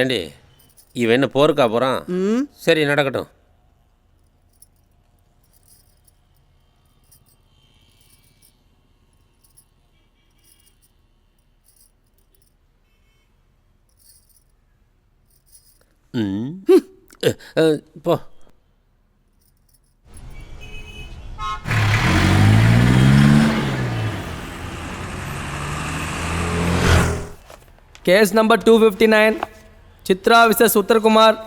ஏண்டி இவன் என்ன போருக்கா போகிறான் ம். சரி நடக்கட்டும். போ. Case number two fifty nine. Chitra versus Uttarakumar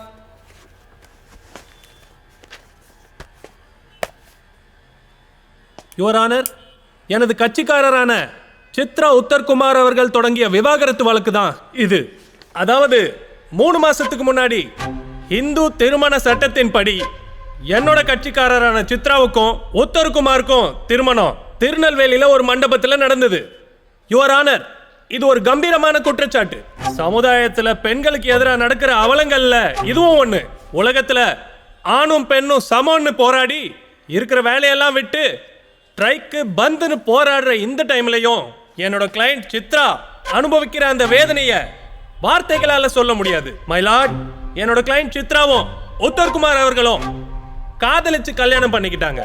your honour எனது கட்சிக்காரரான சித்ரா உத்தர்குமார் அவர்கள் தொடங்கிய விவாகரத்து வழக்கு தான் இது. அதாவது மூணு மாசத்துக்கு முன்னாடி இந்து திருமண சட்டத்தின்படி என்னோட கட்சிக்காரரான சித்ராவுக்கும் உத்தர்குமாருக்கும் திருமணம். திருநெல்வேலியில ஒரு மண்டபத்தில் நடந்தது. யுவர் ஆனர் இது ஒரு கம்பீரமான குற்றச்சாட்டு. சமுதாயத்துல பெண்களுக்கு எதிராக நடக்கிற அவலங்கள்ல இதுவும் ஒண்ணு. உலகத்துல ஆணும் பெண்ணும் சமம்னு போராடி இருக்கிற வேலையெல்லாம் விட்டு ட்ரைக்கு பந்துன்னு போராடுற இந்த டைம்லயும் என்னோட கிளைண்ட் சித்ரா அனுபவிக்கிற அந்த வேதனைய வார்த்தைகளால சொல்ல முடியாது. மயிலாட் என்னோட கிளைண்ட் சித்ராவும் உத்தர்குமார் அவர்களும் காதலிச்சு கல்யாணம் பண்ணிக்கிட்டாங்க.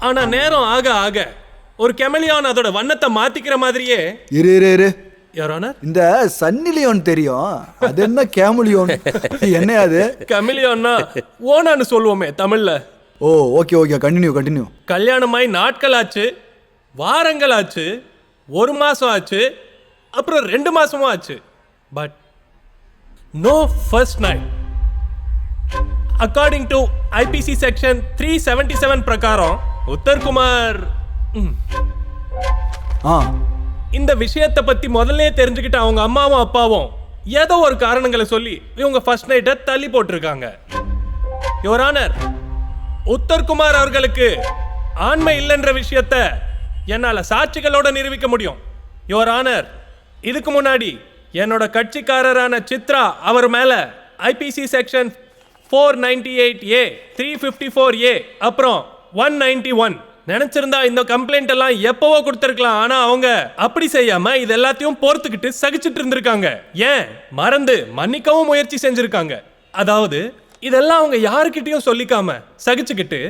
ஆனா நேரம் ஆக ஆக ஒரு கெமலியான் அதோட வண்ணத்தை மாத்திக்கிற மாதிரியே இரு இரு. இரு யார் ஆனர் இந்த சன்னி லியோன் தெரியும். அது என்ன கேமுலியோன் என்ன அது கெமலியான்னா ஓனான்னு சொல்லுவோமே தமிழ்ல. Oh okay okay continue continue கல்யாணமாய் நாட்கள் ஆச்சு வாரங்கள் ஆச்சு ஒரு மாசம் ஆச்சு அப்புறம் ரெண்டு மாசமும் ஆச்சு. But no first night according to IPC section three seventy seven பிரகாரம் உத்தர்குமார் ஆ. இந்த விஷயத்தை பற்றி முதல்ல தெரிஞ்சுக்கிட்ட அவங்க அம்மாவும் அப்பாவும் ஏதோ ஒரு காரணங்களை சொல்லி இவங்க ஃபர்ஸ்ட் நைட்டை தள்ளி போட்டிருக்காங்க. யுவர் ஆனர் உத்தர்குமார் அவர்களுக்கு ஆண்மை இல்லைன்ற விஷயத்த என்னால் சாட்சிகளோட நிரூபிக்க முடியும். யுவர் ஆனர் இதுக்கு முன்னாடி என்னோட கட்சிக்காரரான சித்ரா அவர் மேலே IPC section four ninety eight A three fifty four A அப்புறம் ஒன் நைன்டி ஒன் நினைச்சிருந்தா இந்த கம்ப்ளைண்ட் எல்லாம் எப்பவோ கொடுத்துருக்கலாம். ஆனா அவங்க அப்படி செய்யாம இது எல்லாத்தையும் பொறுத்துக்கிட்டு சகிச்சிட்டு இருந்திருக்காங்க. ஏன்? மறந்து மன்னிக்கவும் முயற்சி செஞ்சிருக்காங்க. அதாவது இதெல்லாம் அவங்க யாருக்கிட்டையும் சொல்லிக்காம சகிச்சுக்கிட்டு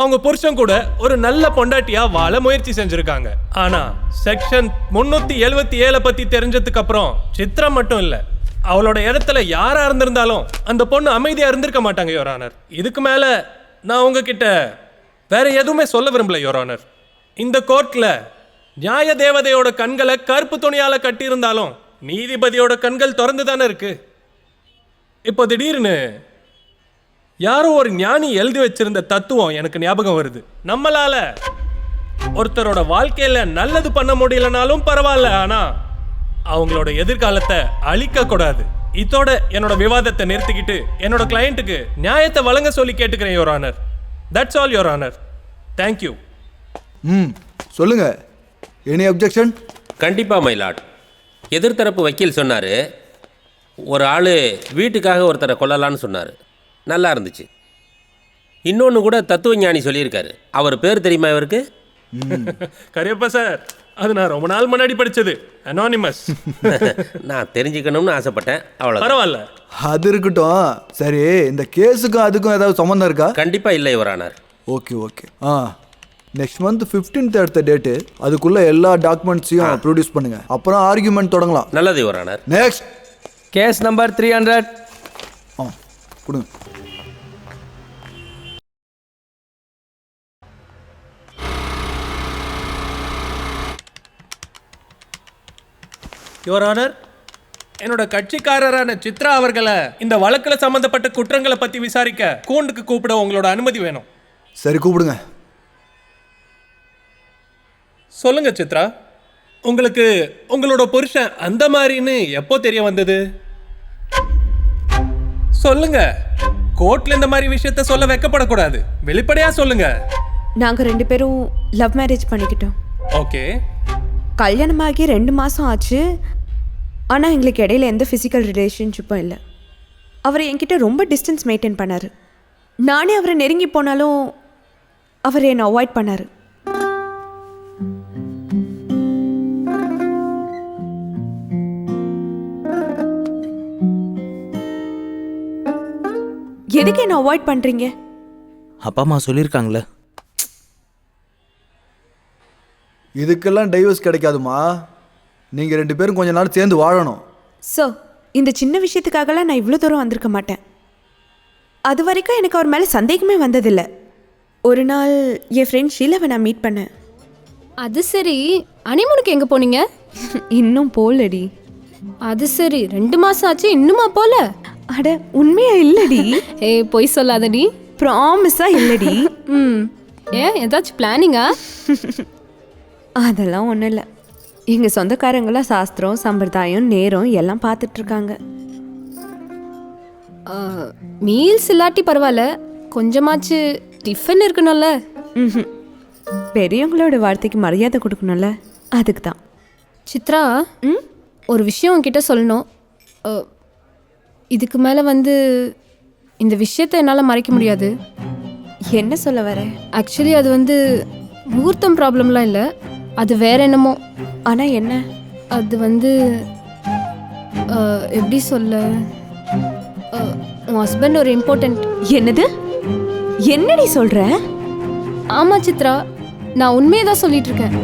அவங்க புருஷன் கூட ஒரு நல்ல பொண்டாட்டியா வாழ முயற்சி செஞ்சிருக்காங்க. ஆனா செக்ஷன் முன்னூத்தி எழுபத்தி ஏழை பத்தி தெரிஞ்சதுக்கு அப்புறம் சித்திரம் மட்டும் இல்ல அவளோட இடத்துல யாரா இருந்திருந்தாலும் அந்த பொண்ணு அமைதியா இருந்திருக்க மாட்டாங்க யோர் இதுக்கு மேல நான் உங்ககிட்ட வேற எதுவுமே சொல்ல விரும்பல யோர் ஆனர் இந்த கோர்ட்ல நியாய தேவதையோட கண்களை கருப்பு துணியால கட்டியிருந்தாலும் நீதிபதியோட கண்கள் திறந்து தானே இருக்கு. இப்போ திடீர்னு யாரோ ஒரு ஞானி எழுதி வச்சிருந்த தத்துவம் எனக்கு ஞாபகம் வருது. நம்மளால ஒருத்தரோட வாழ்க்கையில நல்லது பண்ண முடியலனாலும் பரவாயில்ல ஆனா அவங்களோட எதிர்காலத்தை அழிக்க கூடாது. இதோட என்னோட விவாதத்தை நிறுத்திக்கிட்டு என்னோட கிளையண்ட்டுக்கு நியாயத்தை வழங்க சொல்லி கேட்டுக்கிறேன் your honour that's all your honour thank you ம் சொல்லுங்க. எனி அப்ஜெக்ஷன் கண்டிப்பாக மயிலாட் எதிர்த்தரப்பு வக்கீல் சொன்னார் ஒரு ஆள் வீட்டுக்காக ஒருத்தரை கொல்லலான்னு சொன்னார். நல்லா இருந்துச்சு. இன்னொன்று கூட தத்துவ ஞானி சொல்லியிருக்காரு. அவர் பேர் தெரியுமா இவருக்கு? கரியப்பா சார் அது நான் ரொம்ப நாள் முன்னாடி படிச்சது. அனானிமஸ் நான் தெரிஞ்சுக்கணும்னு ஆசைப்பட்டேன். அவ்வளோ பரவாயில்ல. அது இருக்கட்டும். சரி இந்த கேஸுக்கும் அதுக்கும் ஏதாவது சம்மந்தம் இருக்கா? கண்டிப்பாக இல்லை இவரானார் okay okay. Ah next month fifteenth எடுத்த டேட்டு அதுக்குள்ள எல்லா டாக்குமெண்ட்ஸையும் ப்ரொடியூஸ் பண்ணுங்க. அப்புறம் ஆர்கியூமெண்ட் தொடங்கலாம். நல்லது இவரானார் next case number three hundred ஆ கொடுங்க. யுவர் ஆனர் என்னோட கட்சிக்காரரான சித்ரா அவர்களை இந்த வழக்குல சம்பந்தப்பட்ட குற்றங்களை பத்தி விசாரிக்க கூண்டுக்கு கூப்பிட உங்களோட அனுமதி வேணும். சரி கூப்பிடுங்க. சொல்லுங்க சித்ரா. உங்களுக்கு உங்களோட புருஷன் அந்த மாதிரின்னு எப்போ தெரிய வந்தது? சொல்லுங்க. கோர்ட்ல இந்த மாதிரி விஷயத்த சொல்ல வெக்கப்படக்கூடாது. வெளிப்படையா சொல்லுங்க. நாங்கள் ரெண்டு பேரும் லவ் மேரேஜ் பண்ணிக்கிட்டோம். ஓகே. கல்யாணமாகி ரெண்டு மாதம் ஆச்சு. ஆனால் எங்களுக்கு இடையில எந்த ஃபிசிக்கல் ரிலேஷன்ஷிப்பும் இல்லை. அவர் என்கிட்ட ரொம்ப டிஸ்டன்ஸ் மெயின்டைன் பண்ணார். நானே அவரை நெருங்கி போனாலும் அவர் என்னை அவாய்ட் பண்ணார். எதுக்கு என்ன அவாய்ட் பண்றீங்க? அப்பா அம்மா சொல்லியிருக்காங்களே. இதுக்கெல்லாம் டைவர்ஸ் கிடைக்காதுமா நீங்கள் ரெண்டு பேரும் கொஞ்ச நாள் சேர்ந்து வாழணும். ஸோ இந்த சின்ன விஷயத்துக்காகலாம் நான் இவ்வளோ தூரம் வந்திருக்க மாட்டேன். அது வரைக்கும் எனக்கு அவர் மேலே சந்தேகமே வந்ததில்லை. ஒரு நாள் என் ஃப்ரெண்ட் ஷீலாவை நான் மீட் பண்ணேன். அது சரி அனிமுனுக்கு எங்க போனீங்க? இன்னும் போலடி. அது சரி ரெண்டு மாசம் ஆச்சு இன்னுமா போல? அட உண்மையா இல்லடி. ஏய் பொய் சொல்லாதடி. ப்ராமிஸா இல்லடி. ம். ஏன் ஏதாச்சும் பிளானிங்கா அதெல்லாம் ஒன்றும் இல்லை. எங்கள் சொந்தக்காரங்களாம் சாஸ்திரம் சம்பிரதாயம் நேரம் எல்லாம் பார்த்துட்டு இருக்காங்க மீல்ஸ் இல்லாட்டி பரவாயில்ல கொஞ்சமாச்சு டிஃபன் இருக்கணும்ல? ம்ஹும். பெரியவங்களோட வார்த்தைக்கு மரியாதை கொடுக்கணும்ல? அதுக்கு தான். சித்ரா ம்? ஒரு விஷயம் உன்கிட்ட சொல்லணும். இதுக்கு மேலே வந்து இந்த விஷயத்தை என்னால் மறைக்க முடியாது. என்ன சொல்ல வர? ஆக்சுவலி அது வந்து முகூர்த்தம் ப்ராப்ளம்லாம் இல்லை. அது வேற என்னமோ. ஆனால் என்ன? அது வந்து எப்படி சொல்ல? உன் ஹஸ்பண்ட் ஒரு இம்பார்ட்டண்ட் என்னது? என்னடி சொல்ற? ஆமா சித்ரா நான் உண்மையை தான் சொல்லிட்டு இருக்கேன்.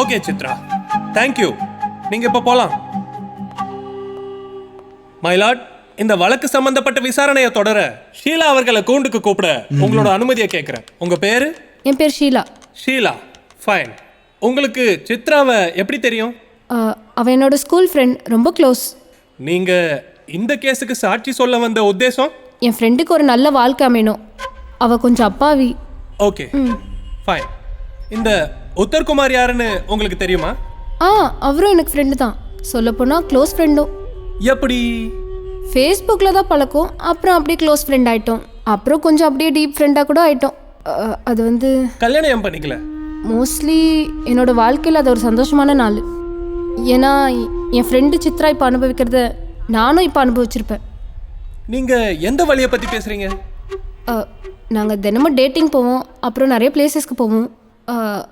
ஓகே சித்ரா. தேங்க்யூ நீங்க இப்ப போலாம். மயிலாட் இந்த வழக்கு சம்பந்தப்பட்ட விசாரணையை தொடர ஷீலா அவர்களை கூண்டுக்கு கூப்பிட உங்களோட அனுமதியை கேட்கிறேன் உங்க பேரு? என் பேர் ஷீலா. ஷீலா. ஃபைன் உங்களுக்கு சித்ராவை எப்படி தெரியும்? அவ என்னோட ஸ்கூல் ஃப்ரெண்ட் ரொம்ப க்ளோஸ் நீங்க இந்த கேஸுக்கு சாட்சி சொல்ல வந்த உத்தேசம்? என் ஃப்ரெண்டுக்கு ஒரு நல்ல வாழ்க்கை அமையணும். அவ கொஞ்சம் அப்பாவி. ஓகே ஃபைன் இந்த உத்தர்குமார் யாருன்னு உங்களுக்கு தெரியுமா? ஆ அவரும் எனக்கு ஃப்ரெண்டு தான். சொல்லப்போனால் க்ளோஸ் ஃப்ரெண்டும் எப்படி? ஃபேஸ்புக்கில் தான் பழக்கம். அப்புறம் அப்படியே க்ளோஸ் ஃப்ரெண்ட் ஆயிட்டோம். அப்புறம் கொஞ்சம் அப்படியே டீப் ஃப்ரெண்டாக கூட ஆயிட்டோம். அஹ், அது வந்து கல்யாணம் ஏன் பண்ணிக்கல? மோஸ்ட்லி என்னோட வாழ்க்கையில் அது ஒரு சந்தோஷமான நாள். ஏன்னா என் ஃப்ரெண்டு சித்ரா இப்போ அனுபவிக்கிறத நானும் இப்போ அனுபவிச்சிருப்பேன். நீங்க எந்த வழியை பத்தி பேசுறீங்க? நாங்கள் தினமும் டேட்டிங் போவோம். அப்புறம் நிறைய பிளேசஸ்க்கு போவோம்.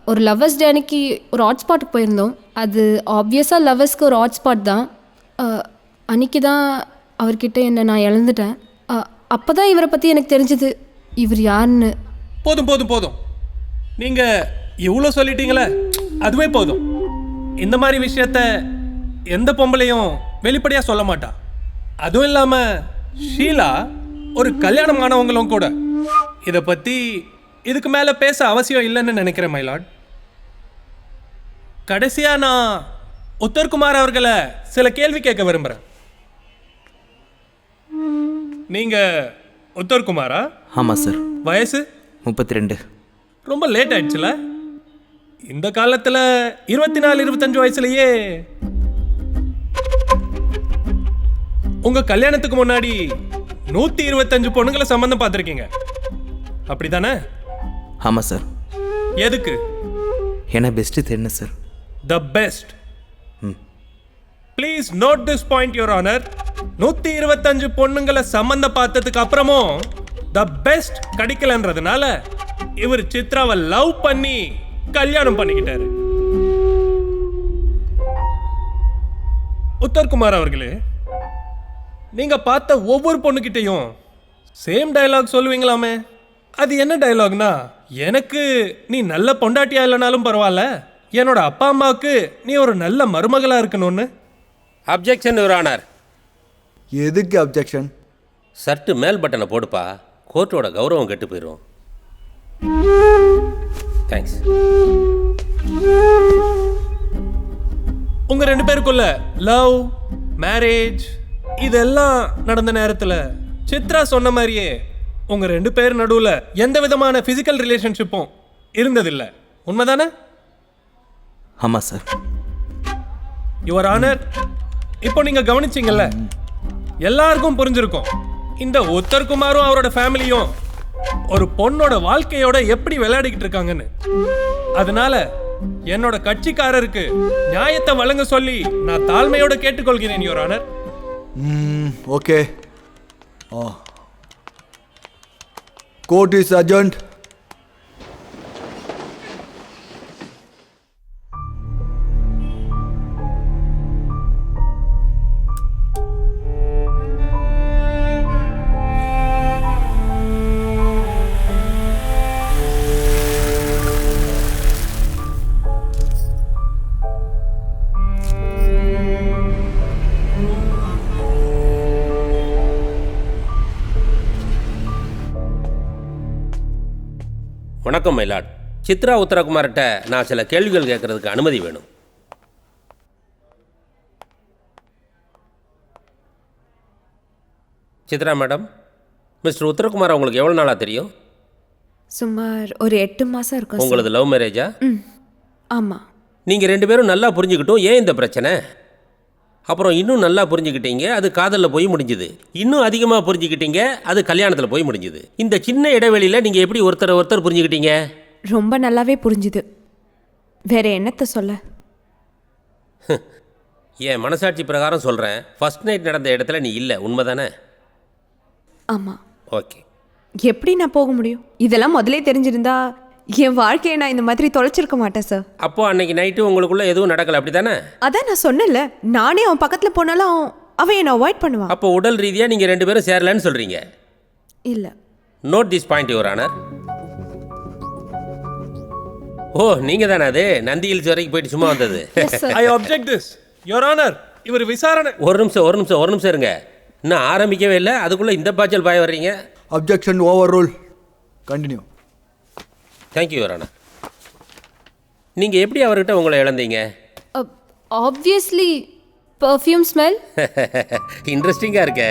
ஒரு லவ்வர்ஸ் டே அன்னைக்கு ஒரு ஹாட் ஸ்பாட்டுக்கு போயிருந்தோம். அது ஆப்வியஸாக லவ்வர்ஸ்க்கு ஒரு ஹாட் ஸ்பாட் தான். அன்னைக்கு தான் அவர்கிட்ட என்னை நான் இழந்துட்டேன். அப்போ தான் இவரை பற்றி எனக்கு தெரிஞ்சது. இவர் யாருன்னு. போதும் போதும் போதும். நீங்கள் இவ்வளோ சொல்லிட்டீங்களே அதுவே போதும். இந்த மாதிரி விஷயத்த எந்த பொம்பளையும் வெளிப்படையாக சொல்ல மாட்டா. அதுவும் இல்லாமல் ஷீலா ஒரு கல்யாணமானவங்களும் கூட. இதை பற்றி இதுக்கு மேலே பேச அவசியம் இல்லைன்னு நினைக்கிறேன் மயிலாட் கடைசியாக நான் உத்தர்குமார் அவர்களை சில கேள்வி கேட்க விரும்புகிறேன் நீங்க உத்தர்குமாரா? ஆமாம் சார் வயசு? முப்பத்தி ரெண்டு ரொம்ப லேட் ஆயிடுச்சுல? இந்த காலத்துல இருபத்தி நாலு இருபத்தஞ்சு வயசுலயே உங்க கல்யாணத்துக்கு முன்னாடி நூத்தி இருபத்தஞ்சு பொண்ணுங்களை சம்பந்தம் பார்த்துருக்கீங்க. அப்படிதானே? ஆமாம் சார் எதுக்கு? ஏன்னா பெஸ்ட்டு தெரியும் sir the best please note this point your honour நூத்தி இருபத்தஞ்சு பொண்ணுங்களை சம்பந்தம் பார்த்ததுக்கு அப்புறமும் த பெஸ்ட் கிடைக்கலன்றதுனால இவர் சித்ராவை லவ் பண்ணி கல்யாணம் பண்ணிக்கிட்டாரு. உத்தர்குமார் அவர்களே நீங்க பார்த்த ஒவ்வொரு பொண்ணுகிட்டையும் சேம் டயலாக் சொல்லுவீங்களாமே? அது என்ன டயலாக்னா எனக்கு நீ நல்ல பொண்டாட்டியா இல்லைனாலும் பரவாயில்ல என்னோட அப்பா அம்மாவுக்கு நீ ஒரு நல்ல மருமகளா இருக்கணும்னு. அப்ஜெக்ஷன் ஆனர் எதுக்கு அப்ஜெக்ஷன் சர்ட்டு மேல் பட்டனை போடுப்பா. கோர்ட்டோட கௌரவம் கெட்டு போயிடும் தேங்க்ஸ் உங்க ரெண்டு பேருக்குள்ள லவ் மேரேஜ் இதெல்லாம் நடந்த நேரத்துல சித்ரா சொன்ன மாதிரியே உங்க ரெண்டு பேர் நடுவுல எந்த விதமான பிசிக்கல் ரிலேஷன்ஷிப்பும் இருந்ததில்ல. உண்மைதானே? ஆமாம் சார் யுவர் ஆனர் இப்போ நீங்க கவனிச்சீங்கல்ல எல்லாருக்கும் புரிஞ்சிருக்கும். இந்த உத்தர்குமாரும் அவரோட ஃபேமிலியும் ஒரு பொண்ணோட வாழ்க்கையோட எப்படி விளையாடிக்கிட்டு இருக்காங்கன்னு. அதனால என்னோட கட்சிக்காரருக்கு நியாயத்தை வழங்க சொல்லி நான் தாழ்மையோட கேட்டுக்கொள்கிறேன் your honour okay. Court is adjourned வணக்கம் மயிலாட் சித்ரா உத்தரகுமார்கிட்ட நான் சில கேள்விகள் கேட்கறதுக்கு அனுமதி வேணும். சித்ரா மேடம் மிஸ்டர் உத்தரகுமார் உங்களுக்கு எவ்வளோ நாளாக தெரியும்? சுமார் ஒரு எட்டு மாதம் இருக்கும் உங்களது லவ் மேரேஜா ஆமாம் நீங்கள் ரெண்டு பேரும் நல்லா புரிஞ்சுக்கிட்டும். ஏன் இந்த பிரச்சனை? அப்புறம் இன்னும் நல்லா புரிஞ்சுக்கிட்டீங்க அது காதலில் போய் முடிஞ்சுது. இன்னும் அதிகமாக புரிஞ்சுக்கிட்டீங்க அது கல்யாணத்தில் போய் முடிஞ்சுது. இந்த சின்ன இடைவெளியில் நீங்கள் எப்படி ஒருத்தரை ஒருத்தர் புரிஞ்சுக்கிட்டீங்க? ரொம்ப நல்லாவே புரிஞ்சுது. வேற என்னத்தை சொல்ல? என் மனசாட்சி பிரகாரம் சொல்கிறேன் ஃபர்ஸ்ட் நைட் நடந்த இடத்துல நீ இல்லை உண்மைதானே? ஆமாம் ஓகே எப்படி நான் போக முடியும்? இதெல்லாம் முதலே தெரிஞ்சிருந்தா என் வாழ்க்கையை நான் இந்த மாதிரி தொலைச்சிருக்க மாட்டேன் சார் அப்போ அன்னைக்கு நைட்டு உங்களுக்குள்ள எதுவும் நடக்கலை அப்படி தானே அதான் நான் சொன்னேன்ல. நானே அவன் பக்கத்தில் போனாலும் அவன் என்னை அவாய்ட் பண்ணுவான். அப்போ உடல் ரீதியாக நீங்கள் ரெண்டு பேரும் சேரலன்னு சொல்கிறீங்க இல்லை. Note this point your honour ஓ நீங்கள் தானே அது? நந்தி ஹில்ஸ் வரைக்கும் போயிட்டு சும்மா வந்தது. I object this. Your honour இவர் விசாரணை ஒரு நிமிஷம் ஒரு நிமிஷம் ஒரு நிமிஷம் இருங்க. இன்னும் ஆரம்பிக்கவே இல்லை. அதுக்குள்ளே இந்த பாய்ச்சல் பாய வர்றீங்க. Objection overruled continue thank you your honour நீங்கள் எப்படி அவர்கிட்ட உங்களை இழந்தீங்க? ஆப்வியஸ்லி பர்ஃப்யூம் ஸ்மெல் இன்ட்ரெஸ்டிங்காக இருக்கே.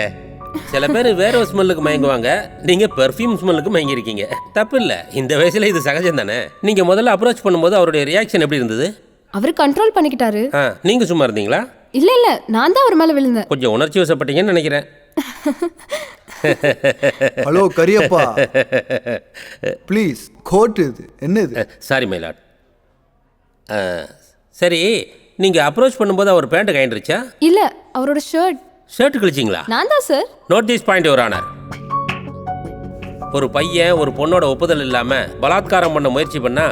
சில பேர் வேற ஒரு ஸ்மெல்லுக்கு மயங்குவாங்க. நீங்கள் பெர்ஃப்யூம் ஸ்மெல்லுக்கு மயங்கியிருக்கீங்க. தப்பு இல்லை. இந்த வயசில் இது சகஜம் தானே? நீங்கள் முதல்ல அப்ரோச் பண்ணும்போது அவருடைய ரியாக்ஷன் எப்படி இருந்தது? அவர் கண்ட்ரோல் பண்ணிக்கிட்டாரு. ஆ நீங்கள் சும்மா இருந்தீங்களா? இல்லை இல்லை நான் தான் அவர் மேலே விழுந்தேன். கொஞ்சம் உணர்ச்சி வசப்பட்டீங்கன்னு நினைக்கிறேன். ஹலோ கரியப்பா ப்ளீஸ் கோர்ட் இது. என்ன இது சாரி மைலாட் சரி நீங்கள் அப்ரோச் பண்ணும்போது அவர் பேண்ட்டு கைண்டுருச்சா இல்லை அவரோட ஷர்ட் ஷர்ட் கிழிச்சிங்களா? நான் தான் சார் நோட் திஸ் பாயிண்ட் ஒரு ஆனர் ஒரு பையன் ஒரு பொண்ணோட ஒப்புதல் இல்லாமல் பலாத்காரம் பண்ண முயற்சி பண்ணா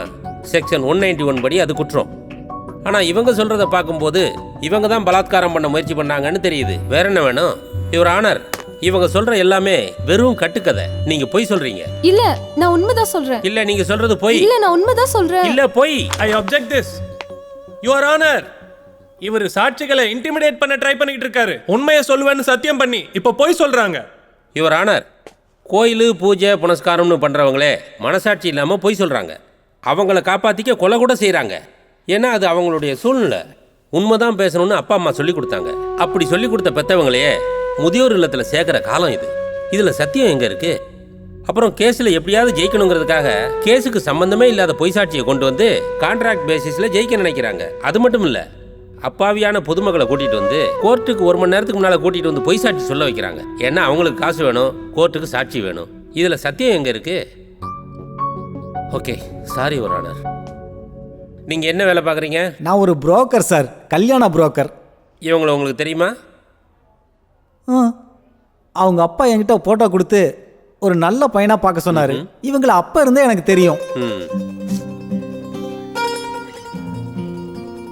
செக்ஷன் ஒன் நைன்டி ஒன் படி அது குற்றம். ஆனால் இவங்க சொல்கிறத பார்க்கும்போது இவங்க தான் பலாத்காரம் பண்ண முயற்சி பண்ணாங்கன்னு தெரியுது. வேற என்ன வேணும்? இவர் ஆனர் இவங்க சொல்கிற எல்லாமே வெறும் கட்டுக்கதை. நீங்கள் பொய் சொல்கிறீங்க இல்ல நான் உண்மைதான் சொல்றேன். இல்லை நீங்கள் சொல்கிறது பொய். இல்ல நான் உண்மைதான் சொல்றேன். இல்லை பொய். I object this. Your honour இவர் சாட்சிகளை இன்டிமிடேட் பண்ண ட்ரை பண்ணிட்டு இருக்காரு. உண்மையை சொல்லுவேன்னு சத்தியம் பண்ணி இப்போ போய் சொல்றாங்க. யுவர் ஆனர் கோயில் பூஜை புனஸ்காரம்னு பண்ணுறவங்களே மனசாட்சி இல்லாமல் பொய் சொல்கிறாங்க அவங்கள காப்பாற்றிக்க கொலை கூட செய்கிறாங்க ஏன்னா அது அவங்களுடைய சூழ்நிலை. உண்மைதான் பேசணும்னு அப்பா அம்மா சொல்லி கொடுத்தாங்க. அப்படி சொல்லி கொடுத்த பெற்றவங்களையே முதியோர் இல்லத்தில் சேர்க்குற காலம் இது. இதில் சத்தியம் எங்கே இருக்குது அப்புறம் கேஸில் எப்படியாவது ஜெயிக்கணுங்கிறதுக்காக கேஸுக்கு சம்பந்தமே இல்லாத பொய் சாட்சியை கொண்டு வந்து கான்ட்ராக்ட் பேசிஸில் ஜெயிக்க நினைக்கிறாங்க. அது மட்டும் இல்லை அப்பாவியான பொதுமக்களை கூட்டிகிட்டு வந்து கோர்ட்டுக்கு ஒரு மணி நேரத்துக்கு முன்னால் கூட்டிகிட்டு வந்து பொய் சாட்சி சொல்ல வைக்கிறாங்க. ஏன்னா அவங்களுக்கு காசு வேணும் கோர்ட்டுக்கு சாட்சி வேணும். இதில் சத்தியம் எங்கே இருக்குது ஓகே சாரி ஒரு ஆனர் நீங்கள் என்ன வேலை பார்க்குறீங்க? நான் ஒரு புரோக்கர் சார் கல்யாண புரோக்கர் இவங்களை உங்களுக்கு தெரியுமா? ஆ. அவங்க அப்பா என்கிட்ட போட்டோ கொடுத்து ஒரு நல்ல பையனாக பார்க்க சொன்னார். இவங்கள அப்போ இருந்தே எனக்கு தெரியும். ம்.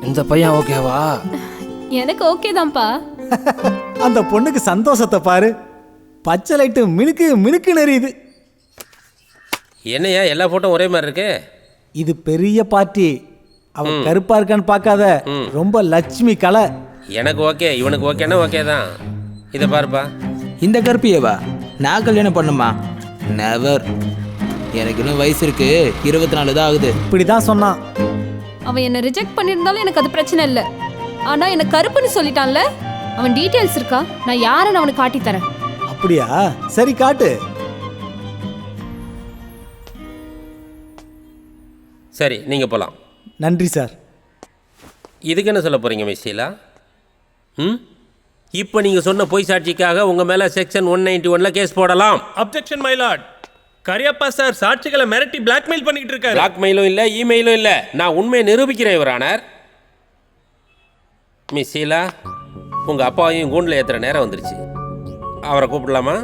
இந்த பையன் ஓகேவா எனக்கு ஓகே தான்ப்பா. அந்த பொண்ணுக்கு சந்தோஷத்தை பாரு. பச்சை லைட்டு மினுக்கு மினுக்கு நெறியுது. என்னையா எல்லா ஃபோட்டோ ஒரே மாதிரி இருக்கு? இது பெரிய பார்ட்டி அவ கருப்பா இருக்கான்னு பார்க்காத. ரொம்ப லட்சுமி கலை. எனக்கு ஓகே இவனுக்கு ஓகேன்னா ஓகே தான். இதை பாருப்பா. இந்த கருப்பியவா? நான் கல்யாணம் பண்ணுமா? நெவர் எனக்கு இன்னும் வயசு இருக்கு. இருபத்தி நாலு தான் ஆகுது. இப்படி தான் சொன்னான். அவன் என்ன ரிஜெக்ட் பண்ணியிருந்தாலும் எனக்கு அது பிரச்சனை இல்லை. ஆனா எனக்கு கருப்புன்னு சொல்லிட்டான்ல? அவன் டீட்டெயில்ஸ் இருக்கா? நான் யாருன்னு அவனுக்கு காட்டி தரேன். அப்படியா? சரி காட்டு. சரி நீங்கள் போகலாம் நன்றி சார். இதுக்கு என்ன சொல்ல போகிறீங்க மிஸ் ஷீலா? ம்? இப்போ நீங்கள் சொன்ன பொய் சாட்சிக்காக உங்கள் மேலே செக்ஷன் ஒன் நைன்டி ஒனில் கேஸ் போடலாம். Objection my lord Kariyappa sir சாட்சிகளை மிரட்டி பிளாக்மெயில் பண்ணிட்டு இருக்காரு. பிளாக்மெயிலும் இல்லை இமெயிலும் இல்லை. நான் உண்மையை நிரூபிக்கிறேன் இவரானார் மிஸ் ஷீலா உங்கள் அப்பாவையும் கூண்டில் ஏற்றுற நேரம் வந்துருச்சு. அவரை கூப்பிடலாமா?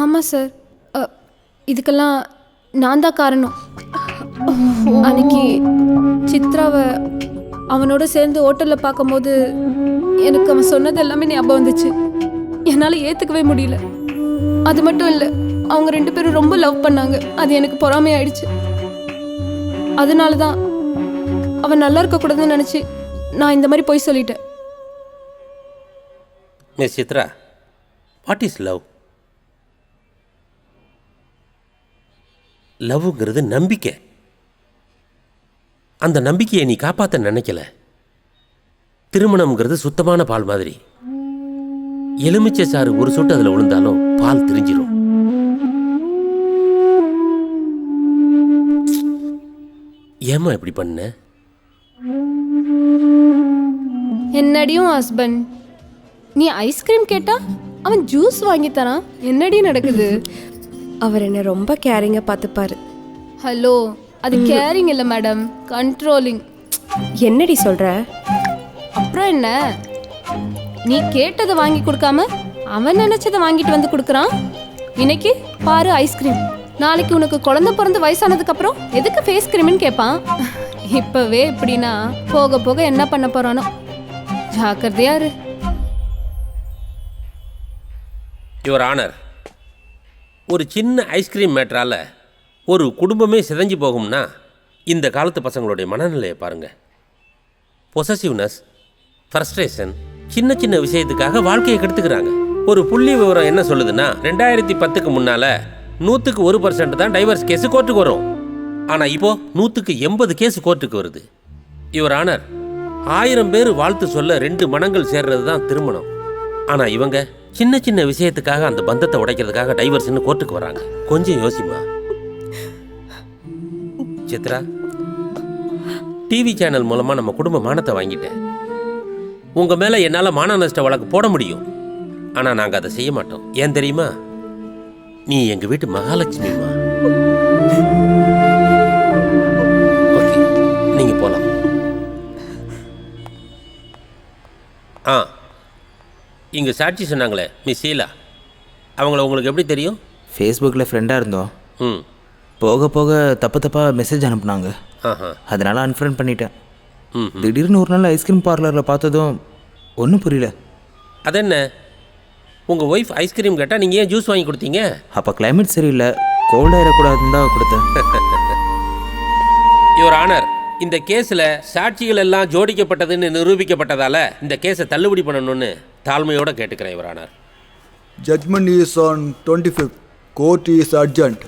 ஆமா சார். இதுக்கெல்லாம் நான் தான் காரணம். அன்னைக்கு சித்ராவை அவனோட சேர்ந்து ஹோட்டலில் பார்க்கும்போது எனக்கு அவன் சொன்னது எல்லாமே ஞாபகம் வந்துச்சு. என்னால் ஏற்றுக்கவே முடியல. அது மட்டும் இல்லை அவங்க ரெண்டு பேரும் ரொம்ப லவ் பண்ணாங்க. அது எனக்கு பொறாமையாயிடுச்சு அதனால தான் அவன் நல்லா இருக்கக்கூடாதுன்னு நினச்சி நான் இந்த மாதிரி போய் சொல்லிட்டேன். Miss Chitra what is love லவ்ங்கிறது நம்பிக்கை. அந்த நம்பிக்கையை நீ காப்பாற்ற நினைக்கல. திருமணம்ங்கிறது சுத்தமான பால் மாதிரி. எலுமிச்சை சாறு ஒரு சொட்டு அதில் விழுந்தாலும் பால் திரிஞ்சிரும். ஏம்மா இப்படி பண்ண? என்னடியும் ஹஸ்பண்ட்? நீ ஐஸ்கிரீம் கேட்டா அவன் ஜூஸ் வாங்கி தரான். என்னடி நடக்குது? அவர் என்னை ரொம்ப கேரிங்காக பார்த்துப்பாரு. ஹலோ அது கேரிங் இல்லை மேடம் கண்ட்ரோலிங் என்னடி சொல்கிற அப்புறம் என்ன? நீ கேட்டதை வாங்கி கொடுக்காம அவன் நினைச்சதை வாங்கிட்டு வந்து கொடுக்குறான்? இன்னைக்கு பாரு ஐஸ்கிரீம் நாளைக்கு உனக்கு குழந்தை பிறந்து வயசானதுக்கு அப்புறம் எதுக்கு ஃபேஸ் கிரீம்னு கேட்பான் இப்பவே இப்படின்னா போக போக என்ன பண்ண போறானோ. ஜாக்கிரதையா இரு. யுவர் ஆனர் ஒரு சின்ன ஐஸ்கிரீம் மேட்டரால் ஒரு குடும்பமே சிதைஞ்சு போகும்னா இந்த காலத்து பசங்களுடைய மனநிலையை பாருங்கள் பொசசிவ்னஸ் ஃப்ரஸ்ட்ரேஷன் சின்ன சின்ன விஷயத்துக்காக வாழ்க்கையை கெடுத்துக்கிறாங்க. ஒரு புள்ளி விவரம் என்ன சொல்லுதுன்னா ரெண்டாயிரத்தி பத்துக்கு முன்னால் நூற்றுக்கு ஒரு பர்சன்ட் தான் டைவர்ஸ் கேஸு கோர்ட்டுக்கு வரும். ஆனால் இப்போது நூற்றுக்கு எண்பது கேஸ் கோர்ட்டுக்கு வருது. இவர் ஆனர் ஆயிரம் பேர் வாழ்த்து சொல்ல ரெண்டு மனங்கள் சேர்றது தான் திருமணம். ஆனால் இவங்க சின்ன சின்ன விஷயத்துக்காக அந்த பந்தத்தை உடைக்கிறதுக்காக டைவர்ஸ்னு கோர்ட்டுக்கு வராங்க. கொஞ்சம் யோசிமா சித்ரா. டிவி சேனல் மூலமாக நம்ம குடும்ப மானத்தை வாங்கிட்டேன். உங்கள் மேலே என்னால் மான நஷ்ட வழக்கு போட முடியும். ஆனால் நாங்கள் அதை செய்ய மாட்டோம். ஏன் தெரியுமா? நீ எங்கள் வீட்டு மகாலட்சுமிமா ஓகே நீங்கள் போகலாம் ஆ இங்கே சாட்சி சொன்னாங்களே மிஸ் ஷீலா. அவங்கள உங்களுக்கு எப்படி தெரியும்? ஃபேஸ்புக்கில் ஃப்ரெண்டாக இருந்தோம். ம். போக போக தப்பு தப்பாக மெசேஜ் அனுப்புனாங்க. ஆஹா. அதனால அன்ஃப்ரெண்ட் பண்ணிட்டேன். ம் திடீர்னு ஒரு நாள் ஐஸ்கிரீம் பார்லரில் பார்த்ததும் ஒன்றும் புரியல. அதென்ன? உங்கள் ஒய்ஃப் ஐஸ்கிரீம் கேட்டால் நீங்கள் ஏன் ஜூஸ் வாங்கி கொடுத்தீங்க? அப்போ கிளைமேட் சரியில்லை. கோல்ட் ஆயிடக்கூடாதுன்னு தான் கொடுத்தேன். யுவர் ஆனர் இந்த கேஸில் சாட்சிகள் எல்லாம் ஜோடிக்கப்பட்டதுன்னு நிரூபிக்கப்பட்டதால இந்த கேஸை தள்ளுபடி பண்ணணும்னு தாழ்மையோடு கேட்டுக்கிறேன் your honour judgement is on twenty fifth court is adjourned